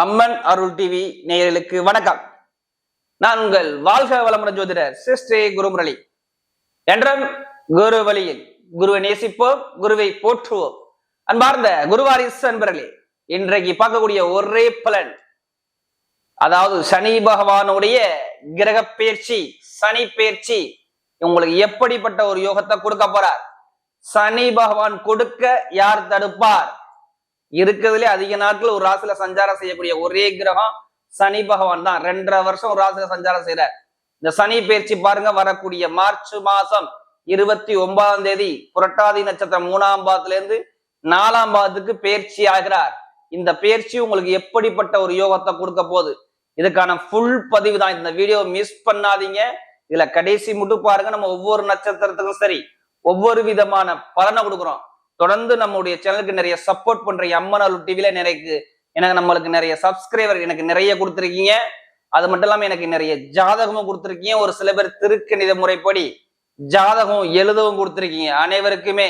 அம்மன் அருள் TV நேயர்களுக்கு வணக்கம். நான் உங்கள் வாழ்க வளமுடன் ஜோதிடர் சிஸ்ரீ குருமுரளி. என்றும் குரு வழியில் குருவை நேசிப்போம் குருவை போற்றுவோம். அன்பார்ந்த குருவாரிஸ் அன்பர்களே இன்றைக்கு பார்க்கக்கூடிய ஒரே பலன் அதாவது சனி பகவானுடைய கிரக பயிற்சி சனி பயிற்சி. உங்களுக்கு எப்படிப்பட்ட ஒரு யோகத்தை கொடுக்க போறார்? சனி பகவான் கொடுக்க யார் தடுப்பார்? இருக்கிறதுலே அதிக நாட்கள் ஒரு ராசியில சஞ்சாரம் செய்யக்கூடிய ஒரே கிரகம் சனி பகவான் தான். ரெண்டரை வருஷம் ஒரு ராசியில சஞ்சாரம் செய்யறார் இந்த சனி பயிற்சி பாருங்க வரக்கூடிய மார்ச் மாசம் இருபத்தி ஒன்பதாம் தேதி புரட்டாதி நட்சத்திரம் மூணாம் பாதத்துல இருந்து நாலாம் பாதத்துக்கு பயிற்சி ஆகிறார். இந்த பயிற்சி உங்களுக்கு எப்படிப்பட்ட ஒரு யோகத்தை கொடுக்க போகுது? இதுக்கான ஃபுல் பதிவு தான். இந்த வீடியோ மிஸ் பண்ணாதீங்க. இதுல கடைசி மட்டும் பாருங்க. நம்ம ஒவ்வொரு நட்சத்திரத்துக்கும் சரி ஒவ்வொரு விதமான பலனை கொடுக்குறோம். தொடர்ந்து நம்முடைய சேனலுக்கு நிறைய சப்போர்ட் பண்ற எம்என்எல் டிவில நிறைய எனக்கு நம்மளுக்கு நிறைய சப்ஸ்கிரைபர் எனக்கு நிறைய கொடுத்துருக்கீங்க. அது மட்டும் இல்லாம எனக்கு நிறைய ஜாதகமும் கொடுத்துருக்கீங்க. ஒரு சில பேர் திருக்கணித முறைப்படி ஜாதகம் எழுதவும் கொடுத்துருக்கீங்க. அனைவருக்குமே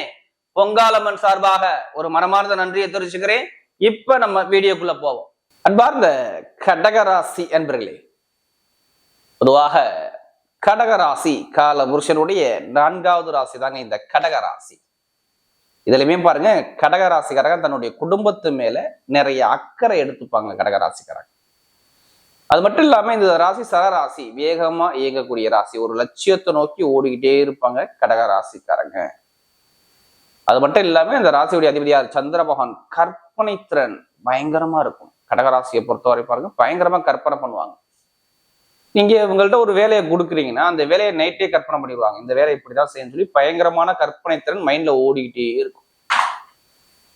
பொங்காலம்மன் சார்பாக ஒரு மனமார்ந்த நன்றியை தெரிவிச்சுக்கிறேன். இப்ப நம்ம வீடியோக்குள்ள போவோம். அன்பார்ந்த கடகராசி என்பர்களே பொதுவாக கடகராசி கால புருஷனுடைய நான்காவது ராசி தாங்க இந்த கடகராசி. இதுலையுமே பாருங்க கடகராசிக்காரங்க தன்னுடைய குடும்பத்து மேல நிறைய அக்கறை எடுத்துப்பாங்க கடகராசிக்காரங்க. அது மட்டும் இல்லாம இந்த ராசி சரராசி வேகமா இயங்கக்கூடிய ராசி ஒரு லட்சியத்தை நோக்கி ஓடிக்கிட்டே இருப்பாங்க கடகராசிக்காரங்க. அது மட்டும் இல்லாம இந்த ராசியுடைய அதிபதியார் சந்திர பகவான். கற்பனை திறன் பயங்கரமா இருக்கும். கடகராசியை பொறுத்தவரை பாருங்க பயங்கரமா கற்பனை பண்ணுவாங்க. நீங்க இவங்கள்ட்ட ஒரு வேலையை கொடுக்குறீங்கன்னா அந்த வேலையை நைட்டே கற்பனை பண்ணிடுவாங்க. இந்த வேலையை இப்படிதான் செய்யணும்னு சொல்லி பயங்கரமான கற்பனை திறன் மைண்ட்ல ஓடிக்கிட்டே இருக்கும்.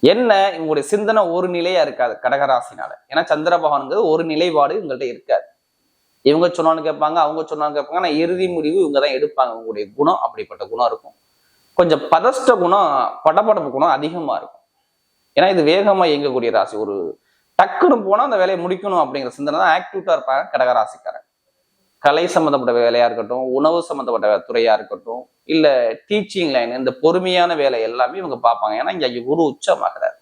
என்ன? இவங்களுடைய சிந்தனை ஒரு நிலையா இருக்காது கடகராசினால. ஏன்னா சந்திர பகவானுங்கிறது ஒரு நிலைப்பாடு இவங்கள்ட்ட இருக்காது. இவங்க சொன்னாலும் கேட்பாங்க அவங்க சொன்னாலும் கேட்பாங்க. ஆனால் இறுதி முடிவு இவங்க தான் எடுப்பாங்க. இவங்களுடைய குணம் அப்படிப்பட்ட குணம் இருக்கும். கொஞ்சம் பதஷ்ட குணம் படபடப்பு குணம் அதிகமா இருக்கும். ஏன்னா இது வேகமா இயங்கக்கூடிய ராசி. ஒரு டக்குன்னு போனா அந்த வேலையை முடிக்கணும் அப்படிங்கிற சிந்தனை தான் ஆக்டிவிட்டா இருப்பாங்க கடகராசிக்காரன் கலை சம்மந்தப்பட்ட வேலையாக இருக்கட்டும் உணவு சம்மந்தப்பட்ட துறையாக இருக்கட்டும் இல்லை டீச்சிங் லைன் இந்த பொறுமையான வேலை எல்லாமே இவங்க பார்ப்பாங்க. ஏன்னா இங்கே குரு உச்சமாகிறார்.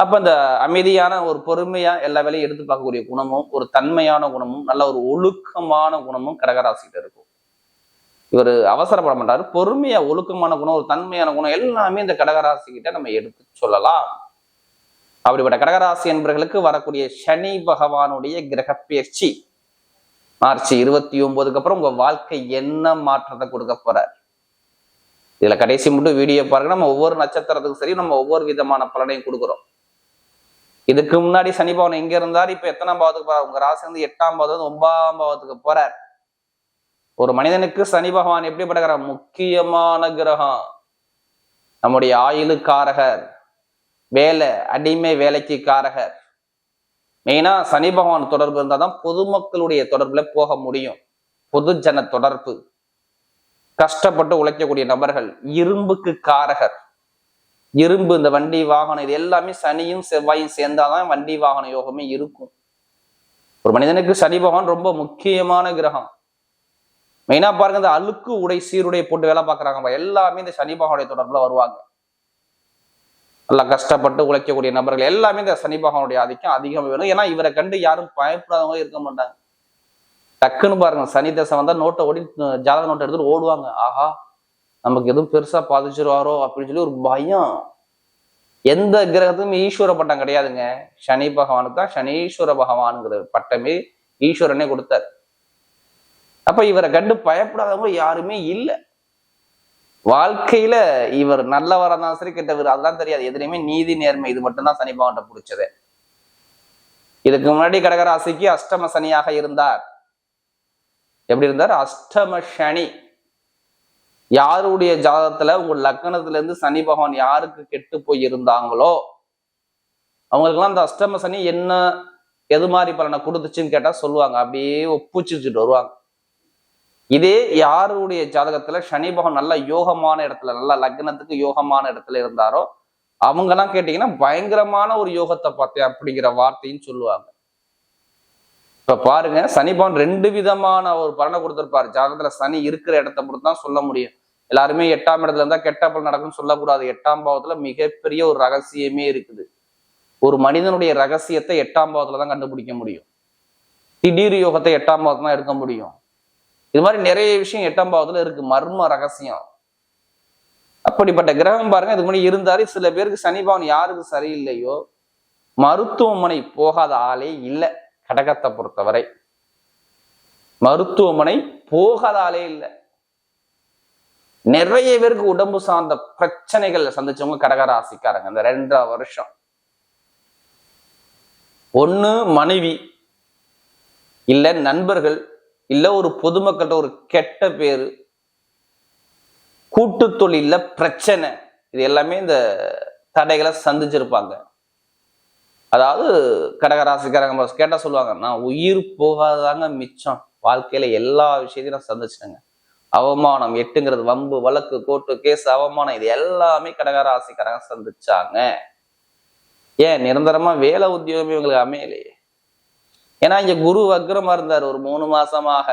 அப்போ இந்த அமைதியான ஒரு பொறுமையாக எல்லா வேலையும் எடுத்து பார்க்கக்கூடிய குணமும் ஒரு தன்மையான குணமும் நல்ல ஒரு ஒழுக்கமான குணமும் கடகராசிகிட்ட இருக்கும். இவர் அவசரப்பட மாட்டார். பொறுமையாக ஒழுக்கமான குணம் ஒரு தன்மையான குணம் எல்லாமே இந்த கடகராசி கிட்ட நம்ம எடுத்து சொல்லலாம். அப்படிப்பட்ட கடகராசி என்பவர்களுக்கு வரக்கூடிய சனி பகவானுடைய கிரக பயிற்சி மார்ச் இருபத்தி ஒன்பதுக்கு அப்புறம் உங்க வாழ்க்கை என்ன மாற்றத்தை கொடுக்க போறார்? இதுல கடைசி மட்டும் வீடியோ பாருங்க. நம்ம ஒவ்வொரு நட்சத்திரத்துக்கும் சரி நம்ம ஒவ்வொரு விதமான பலனையும் கொடுக்குறோம். இதுக்கு முன்னாடி சனி பவன் எங்க இருந்தார்? இப்ப எத்தனாம் பாவத்துக்கு போறார்? உங்க ராசி வந்து எட்டாம் பாவம் ஒன்பதாம் பாவத்துக்கு போறார். ஒரு மனிதனுக்கு சனி பகவான் எப்படிப்பட்ட முக்கியமான கிரகம். நம்முடைய ஆயுளுக்காரகர். வேலை அடிமை வேலைக்கு காரகர். மெயினா சனி பகவான் தொடர்பு இருந்தால் தான் பொதுமக்களுடைய தொடர்பில் போக முடியும். பொதுஜன தொடர்பு. கஷ்டப்பட்டு உழைக்கக்கூடிய நபர்கள் இரும்புக்கு காரகர். இரும்பு இந்த வண்டி வாகனம் இது எல்லாமே சனியும் செவ்வாயும் சேர்ந்தாதான் வண்டி வாகன யோகமே இருக்கும். ஒரு மனிதனுக்கு சனி பகவான் ரொம்ப முக்கியமான கிரகம். மெயினா பாருங்க இந்த அழுக்கு உடை சீருடை போட்டு வேலை பார்க்குறாங்க. எல்லாமே இந்த சனி பகவானுடைய தொடர்புல வருவாங்க. நல்லா கஷ்டப்பட்டு உழைக்கக்கூடிய நபர்கள் எல்லாமே இந்த சனி பகவானுடைய ஆதிக்கம் அதிகம் வேணும் ஏன்னா இவரை கண்டு யாரும் பயப்படாதவங்க இருக்க மாட்டாங்க. டக்குன்னு பாருங்க சனி தசை வந்தால் நோட்டை ஓடி ஜாதக நோட்டை எடுத்துட்டு ஓடுவாங்க. ஆஹா நமக்கு எதுவும் பெருசா பாதிச்சிருவாரோ அப்படின்னு சொல்லி ஒரு பயம். எந்த கிரகத்துக்கும் ஈஸ்வர பட்டம் கிடையாதுங்க. சனி பகவானுக்கு தான் சனீஸ்வர பகவானுங்கிற பட்டமே ஈஸ்வரனே கொடுத்தார். அப்ப இவரை கண்டு பயப்படாதவங்க யாருமே இல்லை. வாழ்க்கையில இவர் நல்லவராக இருந்தாலும் சரி கெட்டவர் அதெல்லாம் தெரியாது எதுலையுமே நீதி நேர்மை இது மட்டும்தான் சனி பகவான் பிடிச்சது. இதுக்கு முன்னாடி கடகராசிக்கு அஷ்டம சனியாக இருந்தார். எப்படி இருந்தார்? அஷ்டம சனி. யாருடைய ஜாதத்துல உங்க லக்கணத்துல இருந்து சனி பகவான் யாருக்கு கெட்டு போய் இருந்தாங்களோ அவங்களுக்கெல்லாம் அந்த அஷ்டம சனி என்ன எது மாதிரி பலனை கொடுத்துச்சுன்னு கேட்டா சொல்லுவாங்க. அப்படியே ஒப்புச்சுட்டு வருவாங்க. இதே யாருடைய ஜாதகத்துல சனி பகவான் நல்ல யோகமான இடத்துல நல்ல லக்னத்துக்கு யோகமான இடத்துல இருந்தாரோ அவங்கெல்லாம் கேட்டீங்கன்னா பயங்கரமான ஒரு யோகத்தை பார்த்தேன் அப்படிங்கிற வார்த்தையும் சொல்லுவாங்க. இப்ப பாருங்க சனி பகவான் ரெண்டு விதமான ஒரு பலனை கொடுத்திருப்பாரு. ஜாதகத்துல சனி இருக்கிற இடத்த பொறுத்து தான் சொல்ல முடியும். எல்லாருமே எட்டாம் இடத்துல இருந்தா கெட்ட பலன் நடக்கும்னு சொல்லக்கூடாது. எட்டாம் பாவத்துல மிகப்பெரிய ஒரு ரகசியமே இருக்குது. ஒரு மனிதனுடைய ரகசியத்தை எட்டாம் பாவத்துல தான் கண்டுபிடிக்க முடியும். திடீர் யோகத்தை எட்டாம் பாவத்துல தான் எடுக்க முடியும். இது மாதிரி நிறைய விஷயம் எட்டாம் பாவத்துல இருக்கு. மர்ம ரகசியம். அப்படிப்பட்ட கிரகம் பாருங்க இதுக்கு முன்னாடி இருந்தாரு. சில பேருக்கு சனி பவன் யாருக்கு சரியில்லையோ மருத்துவமனை போகாத ஆளே இல்லை கடகத்தை பொறுத்தவரை. மருத்துவமனை போகாத ஆளே இல்லை. நிறைய பேருக்கு உடம்பு சார்ந்த பிரச்சனைகள் சந்திச்சவங்க கடகராசிக்காரங்க. இந்த ரெண்டரை வருஷம். ஒண்ணு மனைவி. இல்ல நண்பர்கள். இல்லை ஒரு பொதுமக்கள்கிட்ட ஒரு கெட்ட பேர் கூட்டு தொழிலில் பிரச்சனை இது எல்லாமே இந்த தடைகளை சந்திச்சிருப்பாங்க. அதாவது கடகராசிக்காரங்க கேட்டால் சொல்லுவாங்க நான் உயிர் போகாதாங்க மிச்சம். வாழ்க்கையில் எல்லா விஷயத்தையும் நான் சந்திச்சிட்டேங்க. அவமானம் எட்டுங்கிறது வம்பு வழக்கு கோர்ட்டு கேஸ் அவமானம் இது எல்லாமே கடகராசிக்காரங்க சந்திச்சாங்க. ஏன் நிரந்தரமா வேலை உத்தியோகமே இவங்களுக்கு அமையலையே. ஏன்னா இங்க குரு வக்ரமா இருந்தார். ஒரு மூணு மாசமாக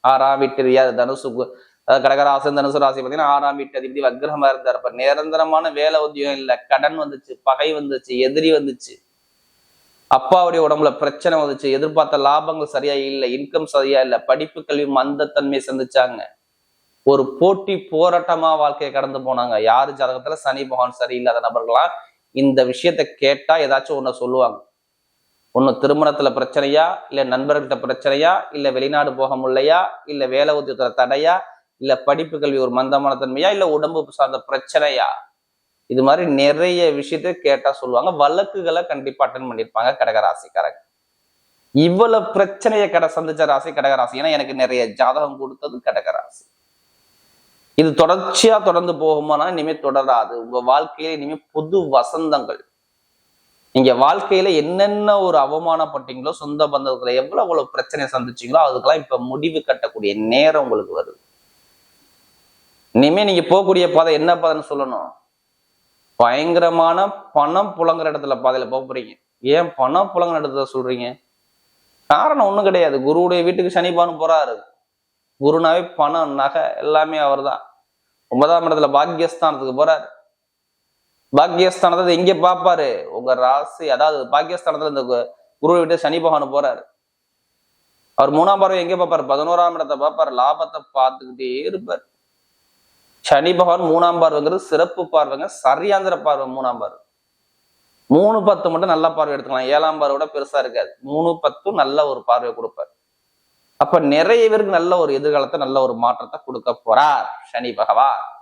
ஆறாம் வீட்டு ரியாது தனுசு கு- கடகராசன் தனுசு ராசி பார்த்தீங்கன்னா ஆறாம் வீட்டு அதிபதி வக்ரமா இருந்தார். அப்ப நிரந்தரமான வேலை உத்தியோகம் இல்லை. கடன் வந்துச்சு பகை வந்துச்சு எதிரி வந்துச்சு. அப்பாவுடைய உடம்புல பிரச்சனை வந்துச்சு. எதிர்பார்த்த லாபங்கள் சரியா இல்லை இன்கம் சரியா இல்லை. படிப்பு கல்வி மந்தத்தன்மையை சந்திச்சாங்க. ஒரு போட்டி போராட்டமா வாழ்க்கையை கடந்து போனாங்க. யாரு ஜாதகத்துல? சனி பகவான். சரியில்லாத நபர்களா இந்த விஷயத்த கேட்டா ஏதாச்சும் ஒன்ன சொல்லுவாங்க. ஒன்று திருமணத்தில் பிரச்சனையா? இல்லை நண்பர்கள்ட்ட பிரச்சனையா? இல்லை வெளிநாடு போக முடியலையா? இல்லை வேலை உத்தியோகத்துல தடையா? இல்லை படிப்பு கல்வி ஒரு மந்தமான தன்மையா? இல்லை உடம்பு சார்ந்த பிரச்சனையா? இது மாதிரி நிறைய விஷயத்த கேட்டால் சொல்லுவாங்க. வழக்குகளை கண்டிப்பாக அட்டன் பண்ணியிருப்பாங்க கடகராசிக்காரங்க. இவ்வளவு பிரச்சனையை கட சந்திச்ச ராசி கடகராசி. ஏன்னா எனக்கு நிறைய ஜாதகம் கொடுத்தது கடகராசி. இது தொடர்ச்சியா தொடர்ந்து போகுமானா இனிமேல் தொடராது. உங்க வாழ்க்கையில இனிமே புது வசந்தங்கள் நீங்க வாழ்க்கையில என்னென்ன ஒரு அவமானப்பட்டீங்களோ சொந்த பந்தத்துல எவ்வளவு அவ்வளவு பிரச்சனை சந்திச்சீங்களோ அதுக்கெல்லாம் இப்ப முடிவு கட்டக்கூடிய நேரம் உங்களுக்கு வருது. இனிமே நீங்க போகக்கூடிய பாதை என்ன பாதைன்னு சொல்லணும். பயங்கரமான பணம் புழங்குற இடத்துல பாதையில போக போறீங்க. ஏன் பணம் புழங்குற இடத்துல சொல்றீங்க? காரணம் ஒண்ணும் கிடையாது. குருவுடைய வீட்டுக்கு சனிபானு போறாரு. குருனாவே பணம் நகை எல்லாமே அவர் தான் ஒன்பதாம் இடத்துல பாக்கியஸ்தானத்துக்கு போறாரு. பாக்கியஸ்தானத்தை எங்க பார்ப்பாரு உங்க ராசி அதாவது பாக்கியஸ்தானத்துல இந்த கு- குருவை விட்டு சனி பகவான் போறாரு. அவர் மூணாம் பார்வை எங்க பார்ப்பாரு பதினோராம் இடத்தை பார்ப்பாரு லாபத்தை பார்த்துக்கிட்டே இருப்பார். சனி பகவான் மூணாம் பார்வைங்கிறது சிறப்பு பார்வைங்க சரியாந்திர பார்வை மூணாம் பார்வை. மூணு பத்து மட்டும் நல்ல பார்வை எடுத்துக்கலாம். ஏழாம் பார்வை விட பெருசா இருக்காது. மூணு பத்தும் நல்ல ஒரு பார்வை கொடுப்பார். அப்ப நிறைய பேருக்கு நல்ல ஒரு எதிர்காலத்தை நல்ல ஒரு மாற்றத்தை கொடுக்க போறார் சனி பகவான்.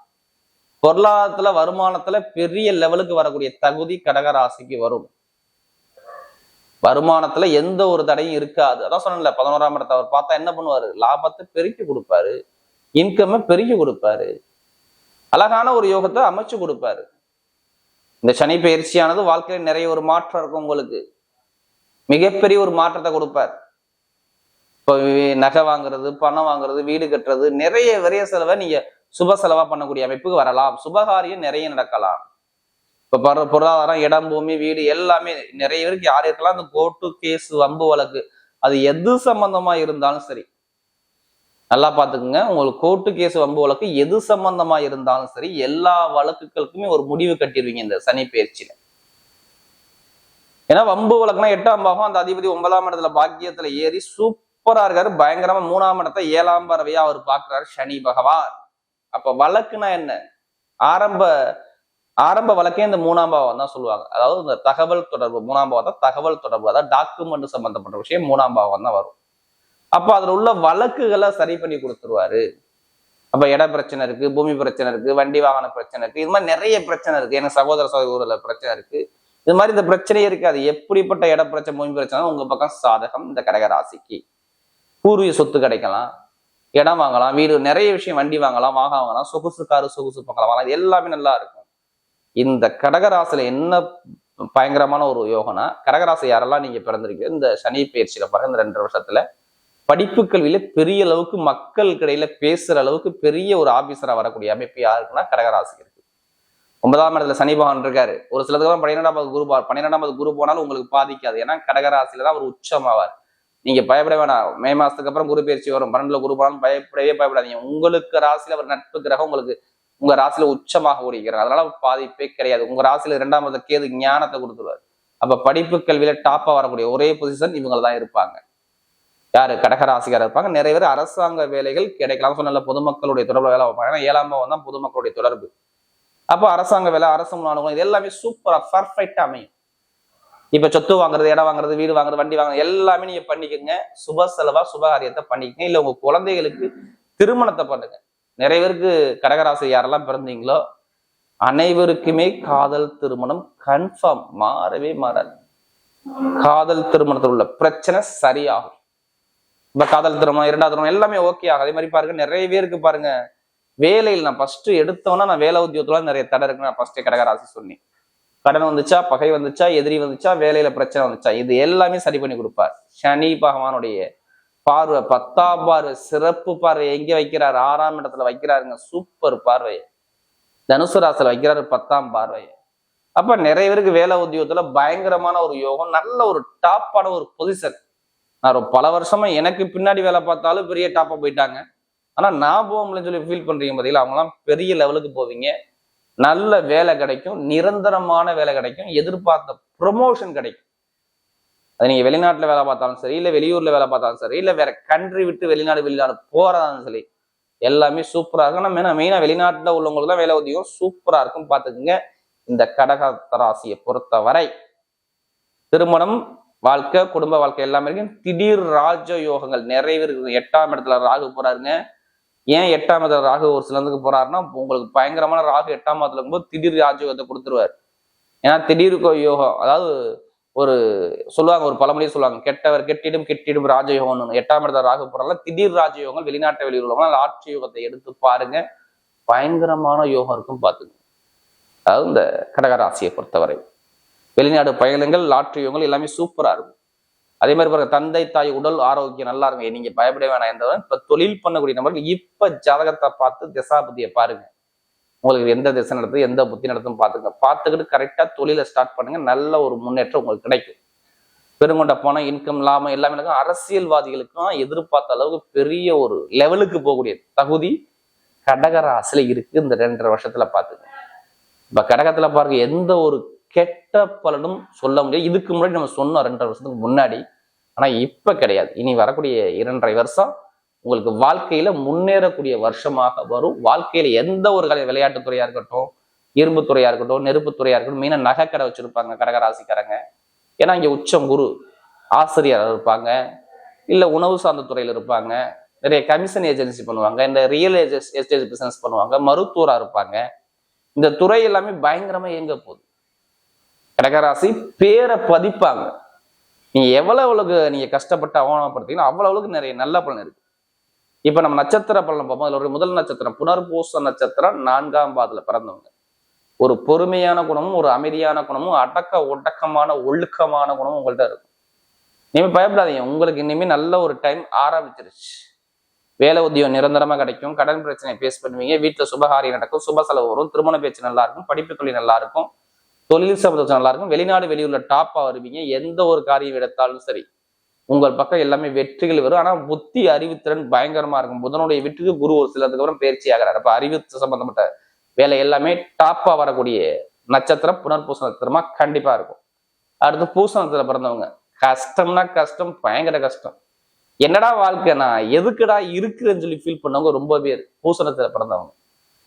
பொருளாதாரத்துல வருமானத்துல பெரிய லெவலுக்கு வரக்கூடிய தகுதி கடக ராசிக்கு வரும். வருமானத்துல எந்த ஒரு தடையும் இருக்காது. அதான் சொன்னேன்ல பதினோராம் இடத்தை அவர் பார்த்தா என்ன பண்ணுவாரு? லாபத்தை பெருக்கி கொடுப்பாரு. இன்கம்மை பெருக்கி கொடுப்பாரு. அழகான ஒரு யோகத்தை அமைச்சு கொடுப்பாரு. இந்த சனி பயிற்சியானது வாழ்க்கையில நிறைய ஒரு மாற்றம் இருக்கும் உங்களுக்கு. மிகப்பெரிய ஒரு மாற்றத்தை கொடுப்பார். இப்போ நகை வாங்குறது பணம் வாங்குறது வீடு கட்டுறது நிறைய விரைய செலவை நீங்க சுப செலவா பண்ணக்கூடிய அமைப்புக்கு வரலாம். சுபகாரியம் நிறைய நடக்கலாம். இப்ப பொருளாதாரம் இடம் பூமி வீடு எல்லாமே நிறைய பேருக்கு யார் இருக்கலாம்? அந்த கோர்ட்டு கேஸ் வம்பு வழக்கு. அது எது சம்பந்தமா இருந்தாலும் சரி. நல்லா பார்த்துக்குங்க. உங்களுக்கு கோர்ட்டு கேஸ் வம்பு வழக்கு எது சம்பந்தமா இருந்தாலும் சரி எல்லா வழக்குகளுக்குமே ஒரு முடிவு கட்டிடுவீங்க இந்த சனி பயிற்சியில. ஏன்னா வம்பு வழக்குனா எட்டாம் பாகம் அந்த அதிபதி ஒன்பதாம் இடத்துல பாக்கியத்துல ஏறி சூப்பரா இருக்காரு. பயங்கரமா மூணாம் இடத்தை ஏழாம் பறவையா அவர் பாக்குறாரு சனி பகவான். அப்ப வழக்குனா என்ன? ஆரம்ப ஆரம்ப வழக்கே இந்த மூணாம் பாவம் தான் சொல்லுவாங்க. அதாவது இந்த தகவல் தொடர்பு மூணாம் பாவம் தான் தகவல் தொடர்பு அதாவது டாக்குமெண்ட் சம்பந்தப்பட்ட விஷயம் மூணாம் பாவம் தான் வரும். அப்போ அதுல உள்ள வழக்குகளை சரி பண்ணி கொடுத்துருவாரு. அப்போ இட பிரச்சனை இருக்கு பூமி பிரச்சனை இருக்கு வண்டி வாகன பிரச்சனை இருக்கு இது மாதிரி நிறைய பிரச்சனை இருக்கு. எனக்கு சகோதர சகோதரில் பிரச்சனை இருக்கு. இது மாதிரி இந்த பிரச்சனையே இருக்காது. எப்படிப்பட்ட இட பிரச்சனை பூமி பிரச்சனை உங்க பக்கம் சாதகம் இந்த கடக ராசிக்கு. பூர்வீக சொத்து கிடைக்கலாம். இடம் வாங்கலாம் வீடு நிறைய விஷயம் வண்டி வாங்கலாம் வாக வாங்கலாம் சொகுசு காரு சொகுசு பக்கம் வாங்கலாம். இது எல்லாமே நல்லா இருக்கும். இந்த கடகராசில என்ன பயங்கரமான ஒரு யோகனா கடகராசி யாரெல்லாம் நீங்க பிறந்திருக்கீங்க இந்த சனி பயிற்சியில பாருங்க இந்த ரெண்டு வருஷத்துல படிப்பு கல்வியில பெரிய அளவுக்கு மக்கள் இடையில பேசுற அளவுக்கு பெரிய ஒரு ஆபீசரா வரக்கூடிய அமைப்பு யாருக்குன்னா கடகராசிக்கு இருக்கு. ஒன்பதாம் இடத்துல சனி பகவான் இருக்காரு. ஒரு சிலதுக்கு பன்னிரெண்டாம் குரு பார் பன்னிரெண்டாவது குரு போனாலும் உங்களுக்கு பாதிக்காது. ஏன்னா கடகராசியில தான் அவர் உச்சமாவார். நீங்க பயப்பட வேணாம். மே மாசத்துக்கு அப்புறம் குரு பயிற்சி வரும். பன்னெண்டுல குரு போனாலும் பயப்படவே பயப்படாதீங்க. உங்களுக்கு ராசியில ஒரு நட்பு கிரகம் உங்களுக்கு உங்க ராசியில உச்சமாக ஓடிக்கிறார் அதனால பாதிப்பே கிடையாது. உங்க ராசியில இரண்டாம் இடத்துல கேது ஞானத்தை கொடுத்துருவாரு. அப்ப படிப்பு கல்வியில டாப்பா வரக்கூடிய ஒரே பொசிஷன் இவங்க தான் இருப்பாங்க. யாரு? கடகராசிக்காரர் இருப்பாங்க. நிறைய பேர் அரசாங்க வேலைகள் கிடைக்கலாம். சொன்ன பொதுமக்களுடைய தொடர்பு வேலை வைப்பாங்க ஏன்னா ஏழாம் பாவம் தான் பொதுமக்களுடைய தொடர்பு. அப்போ அரசாங்க வேலை அரசு முன்னாடி இது எல்லாமே சூப்பரா பர்ஃபெக்டா அமையும். இப்ப சொத்து வாங்குறது இடம் வாங்குறது வீடு வாங்குறது வண்டி வாங்குறது எல்லாமே நீங்க பண்ணிக்கோங்க. சுப செலவா சுபகாரியத்தை பண்ணிக்கங்க. இல்ல உங்க குழந்தைகளுக்கு திருமணத்தை பண்ணுங்க. நிறைய பேருக்கு கடகராசி யாரெல்லாம் பிறந்தீங்களோ அனைவருக்குமே காதல் திருமணம் கன்ஃபார்ம் மாறவே மாறாது. காதல் திருமணத்தில் உள்ள பிரச்சனை சரியாகும். இப்ப காதல் திருமணம் இரண்டாவது திருமணம் எல்லாமே ஓகே ஆகும். அதே மாதிரி பாருங்க நிறைய பேருக்கு பாருங்க வேலையில் நான் ஃபர்ஸ்ட் எடுத்தோன்னா நான் வேலை உத்தியோகத்துல நிறைய தடை இருக்கு நான் ஃபர்ஸ்ட் கடகராசி சொன்னேன். கடன் வந்துச்சா பகை வந்துச்சா எதிரி வந்துச்சா வேலையில பிரச்சனை வந்துச்சா இது எல்லாமே சரி பண்ணி கொடுப்பார். சனி பகவானுடைய பார்வை பத்தாம் பார்வை சிறப்பு பார்வை எங்க வைக்கிறார்? ஆறாம் இடத்துல வைக்கிறாருங்க சூப்பர் பார்வை. தனுசு ராசில வைக்கிறாரு பத்தாம் பார்வை. அப்ப நிறைய பேருக்கு வேலை உத்தியோகத்துல பயங்கரமான ஒரு யோகம் நல்ல ஒரு டாப்பான ஒரு பொசிஷன் நான் பல வருஷமா எனக்கு பின்னாடி வேலை பார்த்தாலும் பெரிய டாப்பா போயிட்டாங்க. ஆனா நான் போகலன்னு சொல்லி ஃபீல் பண்றீங்க பார்த்தீங்களா அவங்கலாம் பெரிய லெவலுக்கு போவீங்க. நல்ல வேலை கிடைக்கும் நிரந்தரமான வேலை கிடைக்கும் எதிர்பார்த்த ப்ரொமோஷன் கிடைக்கும். அது நீங்கள் வெளிநாட்டில் வேலை பார்த்தாலும் சரி இல்லை வெளியூரில் வேலை பார்த்தாலும் சரி இல்லை வேற கண்ட்ரி விட்டு வெளிநாடு வெளிநாடு போகிறதாலும் சரி எல்லாமே சூப்பராக இருக்கும். ஆனால் மெயினாக மெயினாக வெளிநாட்டில் உள்ளவங்களுக்கு தான் வேலை உதவியும் சூப்பராக இருக்கும். பார்த்துக்குங்க. இந்த கடக ராசியை பொறுத்தவரை திருமணம் வாழ்க்கை குடும்ப வாழ்க்கை எல்லாமே இருக்கு. திடீர் ராஜ யோகங்கள் நிறைய பேர் இருக்கு எட்டாம் இடத்துல ராகு போறாருங்க. ஏன் எட்டாம் இடத்துல ராகு ஒரு சிலந்துக்கு போறாருன்னா உங்களுக்கு பயங்கரமான ராகு எட்டாம் இடத்துல இருக்கும்போது திடீர் ராஜயோகத்தை கொடுத்துருவாரு. ஏன்னா திடீர் யோகம் அதாவது ஒரு சொல்லுவாங்க ஒரு பழமொழியே சொல்லுவாங்க கெட்டவர் கெட்டிடும் கெட்டிடும் ராஜயோகம்னு எட்டாம் இடத்துல ராகு போறாங்க திடீர் ராஜயோகங்கள் வெளிநாட்டு வெளியில் உள்ளவங்க ஆட்சி யோகத்தை எடுத்து பாருங்க. பயங்கரமான யோகம் இருக்கும் பார்த்துங்க. அதாவது இந்த கடகராசியை பொறுத்தவரை. வெளிநாடு பயணங்கள் லாட்ரி யோகங்கள் எல்லாமே சூப்பராக இருக்கும். அதே மாதிரி பாருங்க தந்தை தாய் உடல் ஆரோக்கியம் நல்லா இருக்கும் நீங்க பயப்பட வேணாம். என்றவன் இப்ப தொழில் பண்ணக்கூடிய நபர்கள் இப்ப ஜாதகத்தை பார்த்து திசாபதியை பாருங்க. உங்களுக்கு எந்த திசை நடத்துது எந்த புத்தி நடத்தும் பார்த்துங்க பார்த்துக்கிட்டு கரெக்டா தொழிலை ஸ்டார்ட் பண்ணுங்க. நல்ல ஒரு முன்னேற்றம் உங்களுக்கு கிடைக்கும். பெருங்கொண்ட பணம் இன்கம் லாபம் எல்லாமே அரசியல்வாதிகளுக்கும் எதிர்பார்த்த அளவுக்கு பெரிய ஒரு லெவலுக்கு போகக்கூடிய தகுதி கடகராசில இருக்கு இந்த ரெண்டரை வருஷத்துல பாத்துங்க இப்ப கடகத்துல பாருங்க எந்த ஒரு கெட்ட பலனும் சொல்ல முடியாது. இதுக்கு முன்னாடி நம்ம சொன்னோம் ரெண்டரை வருஷத்துக்கு முன்னாடி. ஆனால் இப்போ கிடையாது. இனி வரக்கூடிய இரண்டரை வருஷம் உங்களுக்கு வாழ்க்கையில முன்னேறக்கூடிய வருஷமாக வரும். வாழ்க்கையில எந்த ஒரு கலை விளையாட்டுத் துறையா இருக்கட்டும் இரும்பு துறையா இருக்கட்டும் நெருப்பு துறையா இருக்கட்டும் மெயினா நகைக்கடை வச்சிருப்பாங்க கடகராசிக்காரங்க. ஏன்னா இங்க உச்சம் குரு ஆசிரியர் இருப்பாங்க. இல்ல உணவு சார்ந்த துறையில இருப்பாங்க. நிறைய கமிஷன் ஏஜென்சி பண்ணுவாங்க. இந்த ரியல் எஸ்டேட் பிசினஸ் பண்ணுவாங்க. மருத்துவரா இருப்பாங்க. இந்த துறை எல்லாமே பயங்கரமா இயங்க போகுது. கடகராசி பேரை பதிப்பாங்க. நீ எவ்வளவு எவ்வளவுக்கு நீங்க கஷ்டப்பட்டு அவமானப்படுத்தீங்களோ அவ்வளோ அளவுக்கு நிறைய நல்ல பலன் இருக்கு. இப்ப நம்ம நட்சத்திர பலன் பார்ப்போம். அதில் ஒரு முதல் நட்சத்திரம் புனர்பூச நட்சத்திரம் நான்காம் பாதத்துல பிறந்தவங்க. ஒரு பொறுமையான குணமும் ஒரு அமைதியான குணமும் அடக்க ஒடக்கமான ஒழுக்கமான குணமும் உங்கள்ட்ட இருக்கும். இனிமே பயப்படாதீங்க. உங்களுக்கு இனிமேல் நல்ல ஒரு டைம் ஆரம்பிச்சிருச்சு. வேலை உத்தியோகம் நிரந்தரமா கிடைக்கும். கடன் பிரச்சனை பேஸ் பண்ணுவீங்க. வீட்டுல சுபகாரியம் நடக்கும். சுப செலவு வரும். திருமண பேச்சு நல்லா இருக்கும். படிப்பு தொழில் நல்லா இருக்கும். தொழில் சம்பந்தம் நல்லா இருக்கும். வெளிநாடு வெளியூர்ல டாப்பா வருவீங்க. எந்த ஒரு காரியம் எடுத்தாலும் சரி உங்கள் பக்கம் எல்லாமே வெற்றிகள் வரும். ஆனா புத்தி அறிவுத்திறன் பயங்கரமா இருக்கும். புதனுடைய வீட்டுக்கு குரு ஒரு சிலதுக்கு அப்புறம் பயிற்சி ஆகிறார். அப்ப அறிவு சம்பந்தப்பட்ட வேலை எல்லாமே டாப்பா வரக்கூடிய நட்சத்திரம் புனர்பூச நட்சத்திரமா கண்டிப்பா இருக்கும். அடுத்து பூசணத்துல பிறந்தவங்க கஷ்டம்னா கஷ்டம் பயங்கர கஷ்டம். என்னடா வாழ்க்கைனா எதுக்குடா இருக்குதுன்னு சொல்லி ஃபீல் பண்ணவங்க ரொம்ப பேர். பூசணத்துல பிறந்தவங்க.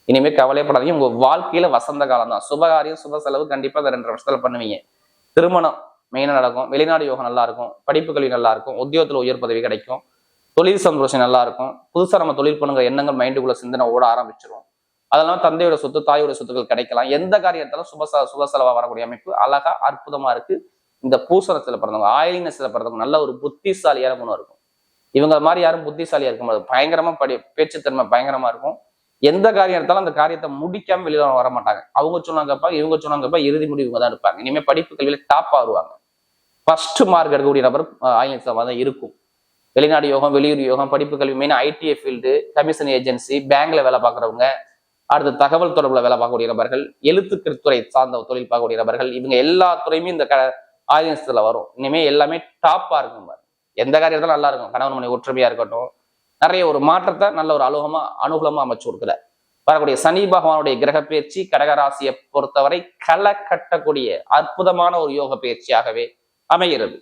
இனிமே கவலைப்படாதீங்க. உங்க வாழ்க்கையில வசந்த காலம் தான் சுபகாரியம் சுப செலவு கண்டிப்பா இந்த ரெண்டு வருஷத்துல பண்ணுவீங்க. திருமணம் மெயினா நடக்கும். வெளிநாடு யோகம் நல்லா இருக்கும் படிப்பு கல்வி நல்லா இருக்கும் உத்தியோகத்துல உயர் பதவி கிடைக்கும். தொழில் சந்தோஷம் நல்லா இருக்கும் புதுசா நம்ம தொழில் பண்ணுங்கிற எண்ணங்கள் மைண்டுக்குள்ள சிந்தனை ஓட ஆரம்பிச்சிடும் அதெல்லாம் தந்தையோட சொத்து தாயோட சொத்துக்கள் கிடைக்கலாம். எந்த காரியத்தாலும் சுப சுப செலவா வரக்கூடிய அமைப்பு அழகா அற்புதமா இருக்கு. இந்த பூசணத்துல பிறந்தவங்க ஆயிலினத்துல பிறந்தவங்க நல்ல ஒரு புத்திசாலியான குணம் இருக்கும். இவங்க மாதிரி யாரும் புத்திசாலியா இருக்கும் பயங்கரமா படி பேச்சுத்தன்மை பயங்கரமா இருக்கும். எந்த காரியம் எடுத்தாலும் அந்த காரியத்தை முடிக்காம வெளியில வர மாட்டாங்க. அவங்க சொன்னாங்கப்பா இவங்க சொன்னாங்கப்பா இறுதி முடிவு தான் எடுப்பாங்க. இனிமேல் படிப்பு கல்வியில டாப் ஆறுவாங்க ஃபர்ஸ்ட் மார்க் எடுக்கக்கூடிய நபர் ஆயிலன்ஸ்ல தான் இருக்கும். வெளிநாடு யோகம் வெளியூர் யோகம் படிப்பு கல்வி main ITI field commission agency பேங்க்ல வேலை பார்க்குறவங்க அடுத்து தகவல் தொடர்பில் வேலை பார்க்கக்கூடிய நபர்கள் எழுத்துக்கள் துறை சார்ந்த தொழில் பார்க்கக்கூடிய நபர்கள் இவங்க எல்லா துறையுமே இந்த க ஆயிலன்ஸ்ல வரும். இனிமேல் எல்லாமே டாப்பாக இருக்கும். பாரு எந்த காரியத்தாலும் நல்லா இருக்கும். கணவன் மனை ஒற்றுமையாக இருக்கட்டும் நிறைய ஒரு மாற்றத்தை நல்ல ஒரு அலுகமா அனுகூலமா அமைச்சு கொடுக்கல வரக்கூடிய சனி பகவானுடைய கிரக பயிற்சி கடகராசியை பொறுத்தவரை களை கட்டக்கூடிய அற்புதமான ஒரு யோக பயிற்சியாகவே அமைகிறது.